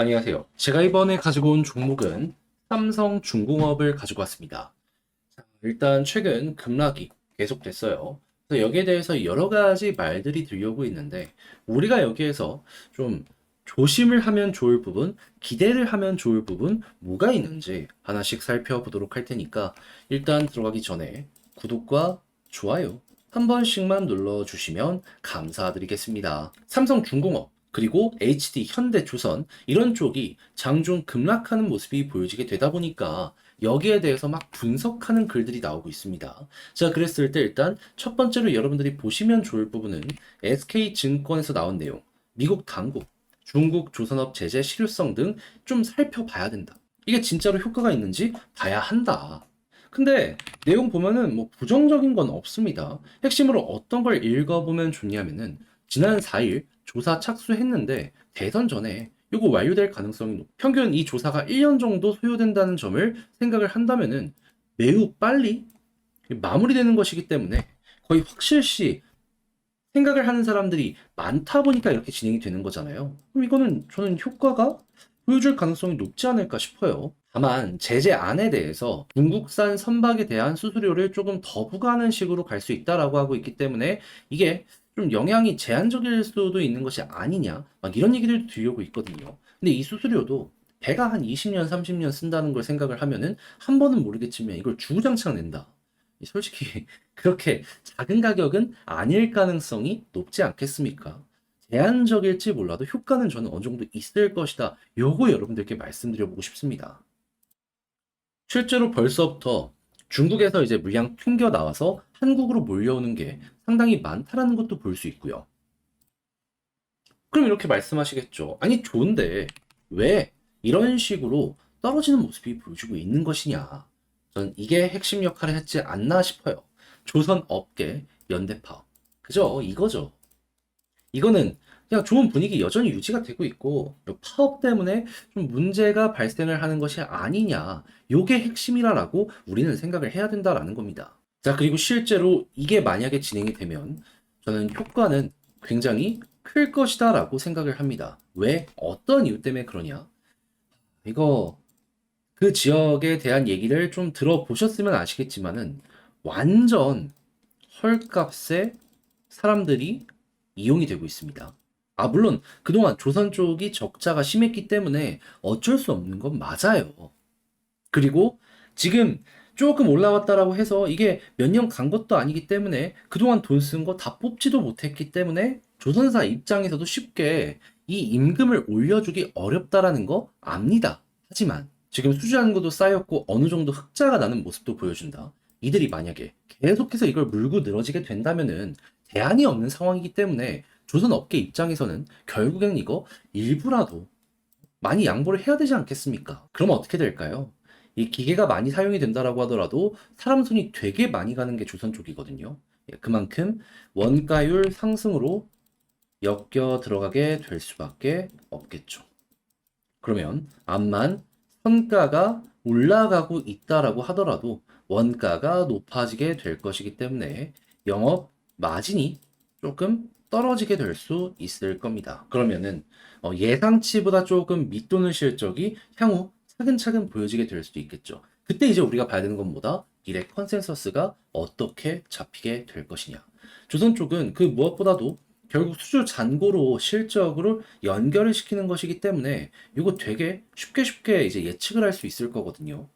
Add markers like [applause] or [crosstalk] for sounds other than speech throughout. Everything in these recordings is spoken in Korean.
안녕하세요. 제가 이번에 가지고 온 종목은 삼성 중공업을 가지고 왔습니다. 자, 일단 최근 급락이 계속됐어요. 그래서 여기에 대해서 여러 가지 말들이 들려오고 있는데 우리가 여기에서 좀 조심을 하면 좋을 부분, 기대를 하면 좋을 부분 뭐가 있는지 하나씩 살펴보도록 할 테니까 일단 들어가기 전에 구독과 좋아요 한 번씩만 눌러주시면 감사드리겠습니다. 삼성 중공업 그리고 HD, 현대 조선 이런 쪽이 장중 급락하는 모습이 보여지게 되다 보니까 여기에 대해서 막 분석하는 글들이 나오고 있습니다. 자, 그랬을 때 일단 첫 번째로 여러분들이 보시면 좋을 부분은 SK증권에서 나온 내용, 미국 당국, 중국 조선업 제재 실효성 등 좀 살펴봐야 된다. 이게 진짜로 효과가 있는지 봐야 한다. 근데 내용 보면은 뭐 부정적인 건 없습니다. 핵심으로 어떤 걸 읽어보면 좋냐면은 지난 4일 조사 착수했는데 대선 전에 이거 완료될 가능성이 높. 평균 이 조사가 1년 정도 소요된다는 점을 생각을 한다면은 매우 빨리 마무리되는 것이기 때문에 거의 확실시 생각을 하는 사람들이 많다 보니까 이렇게 진행이 되는 거잖아요. 그럼 이거는 저는 효과가 보여줄 가능성이 높지 않을까 싶어요. 다만 제재 안에 대해서 중국산 선박에 대한 수수료를 조금 더 부과하는 식으로 갈 수 있다라고 하고 있기 때문에 이게 좀 영향이 제한적일 수도 있는 것이 아니냐 막 이런 얘기들도 들려오고 있거든요. 근데 이 수수료도 배가 한 20년, 30년 쓴다는 걸 생각을 하면은 한 번은 모르겠지만 이걸 주구장창 낸다. 솔직히 [laughs] 그렇게 작은 가격은 아닐 가능성이 높지 않겠습니까? 제한적일지 몰라도 효과는 저는 어느 정도 있을 것이다. 요거 여러분들께 말씀드려보고 싶습니다. 실제로 벌써부터 중국에서 이제 물량 튕겨 나와서 한국으로 몰려오는 게 상당히 많다라는 것도 볼 수 있고요. 그럼 이렇게 말씀하시겠죠. 아니, 좋은데 왜 이런 식으로 떨어지는 모습이 보여주고 있는 것이냐. 저는 이게 핵심 역할을 했지 않나 싶어요. 조선 업계 연대 파업. 그죠? 이거죠. 이거는 그냥 좋은 분위기 여전히 유지가 되고 있고 요 파업 때문에 좀 문제가 발생을 하는 것이 아니냐. 요게 핵심이라라고 우리는 생각을 해야 된다라는 겁니다. 자, 그리고 실제로 이게 만약에 진행이 되면 저는 효과는 굉장히 클 것이다 라고 생각을 합니다. 왜? 어떤 이유 때문에 그러냐? 이거 그 지역에 대한 얘기를 좀 들어보셨으면 아시겠지만은 완전 헐값에 사람들이 이용이 되고 있습니다. 아, 물론 그동안 조선 쪽이 적자가 심했기 때문에 어쩔 수 없는 건 맞아요. 그리고 지금 조금 올라왔다라고 해서 이게 몇 년 간 것도 아니기 때문에 그동안 돈 쓴 거 다 뽑지도 못했기 때문에 조선사 입장에서도 쉽게 이 임금을 올려주기 어렵다라는 거 압니다. 하지만 지금 수주한고도 쌓였고 어느 정도 흑자가 나는 모습도 보여준다. 이들이 만약에 계속해서 이걸 물고 늘어지게 된다면은 대안이 없는 상황이기 때문에 조선 업계 입장에서는 결국엔 이거 일부라도 많이 양보를 해야 되지 않겠습니까? 그럼 어떻게 될까요? 이 기계가 많이 사용이 된다라고 하더라도 사람 손이 되게 많이 가는 게 조선 쪽이거든요. 예, 그만큼 원가율 상승으로 엮여 들어가게 될 수밖에 없겠죠. 그러면 암만 선가가 올라가고 있다라고 하더라도 원가가 높아지게 될 것이기 때문에 영업 마진이 조금 떨어지게 될 수 있을 겁니다. 그러면은 어, 예상치보다 조금 밑도는 실적이 향후 차근차근 보여지게 될 수도 있겠죠. 그때 이제 우리가 봐야 되는 건 뭐다? 미래 컨센서스가 어떻게 잡히게 될 것이냐. 조선 쪽은 그 무엇보다도 결국 수주 잔고로 실적으로 연결을 시키는 것이기 때문에 이거 되게 쉽게 쉽게 이제 예측을 할 수 있을 거거든요.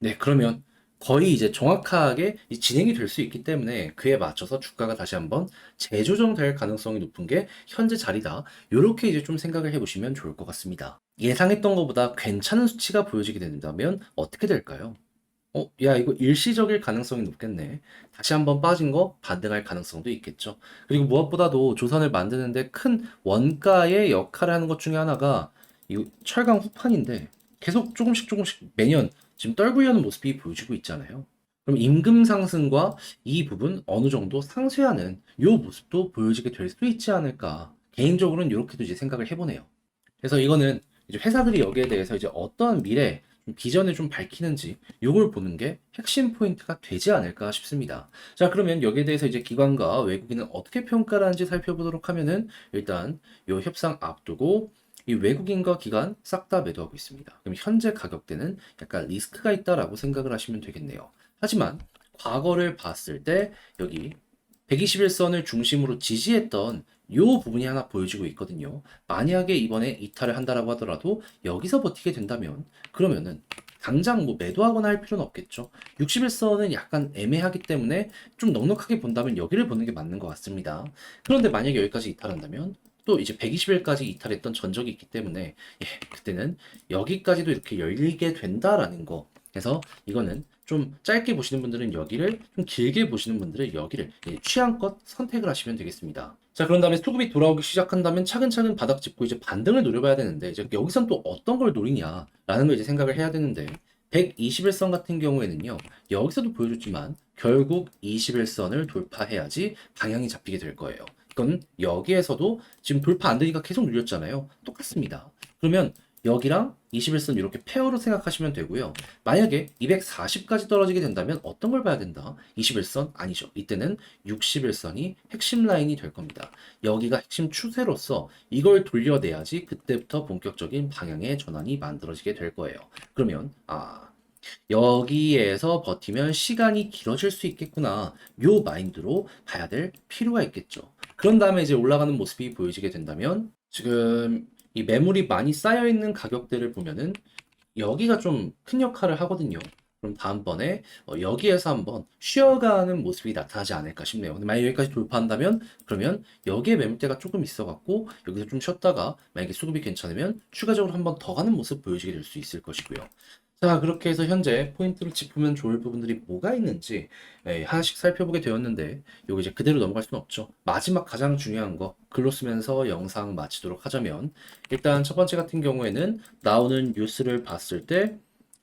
네, 그러면 거의 이제 정확하게 이 진행이 될 수 있기 때문에 그에 맞춰서 주가가 다시 한번 재조정될 가능성이 높은 게 현재 자리다. 이렇게 이제 좀 생각을 해보시면 좋을 것 같습니다. 예상했던 것보다 괜찮은 수치가 보여지게 된다면 어떻게 될까요? 어, 야, 이거 일시적일 가능성이 높겠네. 다시 한번 빠진 거 반등할 가능성도 있겠죠. 그리고 무엇보다도 조선을 만드는데 큰 원가의 역할을 하는 것 중에 하나가 이 철강 후판인데 계속 조금씩 조금씩 매년 지금 떨구려는 모습이 보여지고 있잖아요. 그럼 임금 상승과 이 부분 어느 정도 상쇄하는 이 모습도 보여지게 될 수 있지 않을까. 개인적으로는 이렇게도 이제 생각을 해보네요. 그래서 이거는 이제 회사들이 여기에 대해서 이제 어떤 미래 비전을 좀 밝히는지 이걸 보는 게 핵심 포인트가 되지 않을까 싶습니다. 자, 그러면 여기에 대해서 이제 기관과 외국인은 어떻게 평가를 하는지 살펴보도록 하면은 일단 이 협상 앞두고 이 외국인과 기관 싹 다 매도하고 있습니다. 그럼 현재 가격대는 약간 리스크가 있다라고 생각을 하시면 되겠네요. 하지만 과거를 봤을 때 여기 121선을 중심으로 지지했던 이 부분이 하나 보여지고 있거든요. 만약에 이번에 이탈을 한다라고 하더라도 여기서 버티게 된다면 그러면은 당장 뭐 매도하거나 할 필요는 없겠죠. 61선은 약간 애매하기 때문에 좀 넉넉하게 본다면 여기를 보는 게 맞는 것 같습니다. 그런데 만약에 여기까지 이탈한다면 또 이제 120일까지 이탈했던 전적이 있기 때문에 예, 그때는 여기까지도 이렇게 열리게 된다라는 거. 그래서 이거는 좀 짧게 보시는 분들은 여기를 좀 길게 보시는 분들은 여기를 예, 취향껏 선택을 하시면 되겠습니다. 자, 그런 다음에 수급이 돌아오기 시작한다면 차근차근 바닥 짚고 이제 반등을 노려봐야 되는데 이제 여기선 또 어떤 걸 노리냐라는 걸 이제 생각을 해야 되는데 121선 같은 경우에는요. 여기서도 보여줬지만 결국 21선을 돌파해야지 방향이 잡히게 될 거예요. 이건 여기에서도 지금 돌파 안 되니까 계속 눌렸잖아요. 똑같습니다. 그러면 여기랑 21선 이렇게 페어로 생각하시면 되고요. 만약에 240까지 떨어지게 된다면 어떤 걸 봐야 된다? 21선 아니죠. 이때는 61선이 핵심 라인이 될 겁니다. 여기가 핵심 추세로서 이걸 돌려내야지 그때부터 본격적인 방향의 전환이 만들어지게 될 거예요. 그러면 아 여기에서 버티면 시간이 길어질 수 있겠구나. 요 마인드로 봐야 될 필요가 있겠죠. 그런 다음에 이제 올라가는 모습이 보여지게 된다면 지금 이 매물이 많이 쌓여 있는 가격대를 보면은 여기가 좀 큰 역할을 하거든요. 그럼 다음번에 어, 여기에서 한번 쉬어가는 모습이 나타나지 않을까 싶네요. 근데 만약 여기까지 돌파한다면 그러면 여기에 매물대가 조금 있어갖고 여기서 좀 쉬었다가 만약에 수급이 괜찮으면 추가적으로 한번 더 가는 모습 보여지게 될 수 있을 것이고요. 자, 그렇게 해서 현재 포인트를 짚으면 좋을 부분들이 뭐가 있는지 예, 하나씩 살펴보게 되었는데 요거 이제 그대로 넘어갈 수는 없죠. 마지막 가장 중요한 거 글로 쓰면서 영상 마치도록 하자면 일단 첫 번째 같은 경우에는 나오는 뉴스를 봤을 때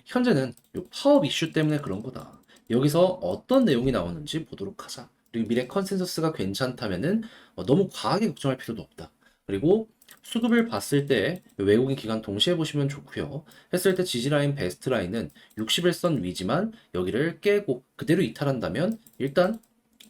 현재는 요 파업 이슈 때문에 그런 거다. 여기서 어떤 내용이 나오는지 보도록 하자. 그리고 미래 컨센서스가 괜찮다면은 어, 너무 과하게 걱정할 필요도 없다. 그리고 수급을 봤을 때 외국인 기간 동시에 보시면 좋고요. 했을 때 지지라인 베스트 라인은 61선 위지만 여기를 깨고 그대로 이탈한다면 일단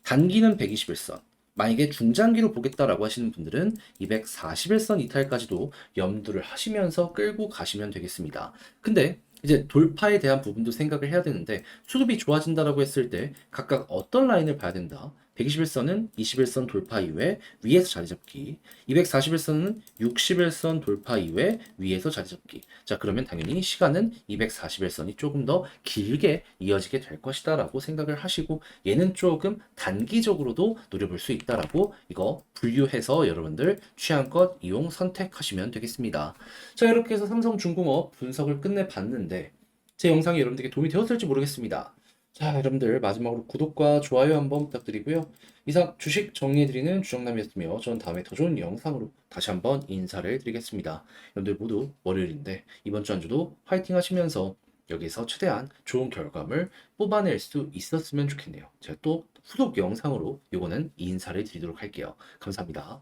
단기는 121선. 만약에 중장기로 보겠다라고 하시는 분들은 241선 이탈까지도 염두를 하시면서 끌고 가시면 되겠습니다. 근데 이제 돌파에 대한 부분도 생각을 해야 되는데 수급이 좋아진다라고 했을 때 각각 어떤 라인을 봐야 된다. 121선은 21선 돌파 이후에 위에서 자리 잡기. 241선은 61선 돌파 이후에 위에서 자리 잡기. 자, 그러면 당연히 시간은 241선이 조금 더 길게 이어지게 될 것이다라고 생각을 하시고 얘는 조금 단기적으로도 노려볼 수 있다라고 이거 분류해서 여러분들 취향껏 이용 선택하시면 되겠습니다. 자, 이렇게 해서 삼성중공업 분석을 끝내 봤는데 제 영상이 여러분들에게 도움이 되었을지 모르겠습니다. 자, 여러분들 마지막으로 구독과 좋아요 한번 부탁드리고요. 이상 주식 정리해드리는 주정남이었으며 저는 다음에 더 좋은 영상으로 다시 한번 인사를 드리겠습니다. 여러분들 모두 월요일인데 이번 주 한 주도 화이팅 하시면서 여기서 최대한 좋은 결과물 뽑아낼 수 있었으면 좋겠네요. 제가 또 후속 영상으로 요거는 인사를 드리도록 할게요. 감사합니다.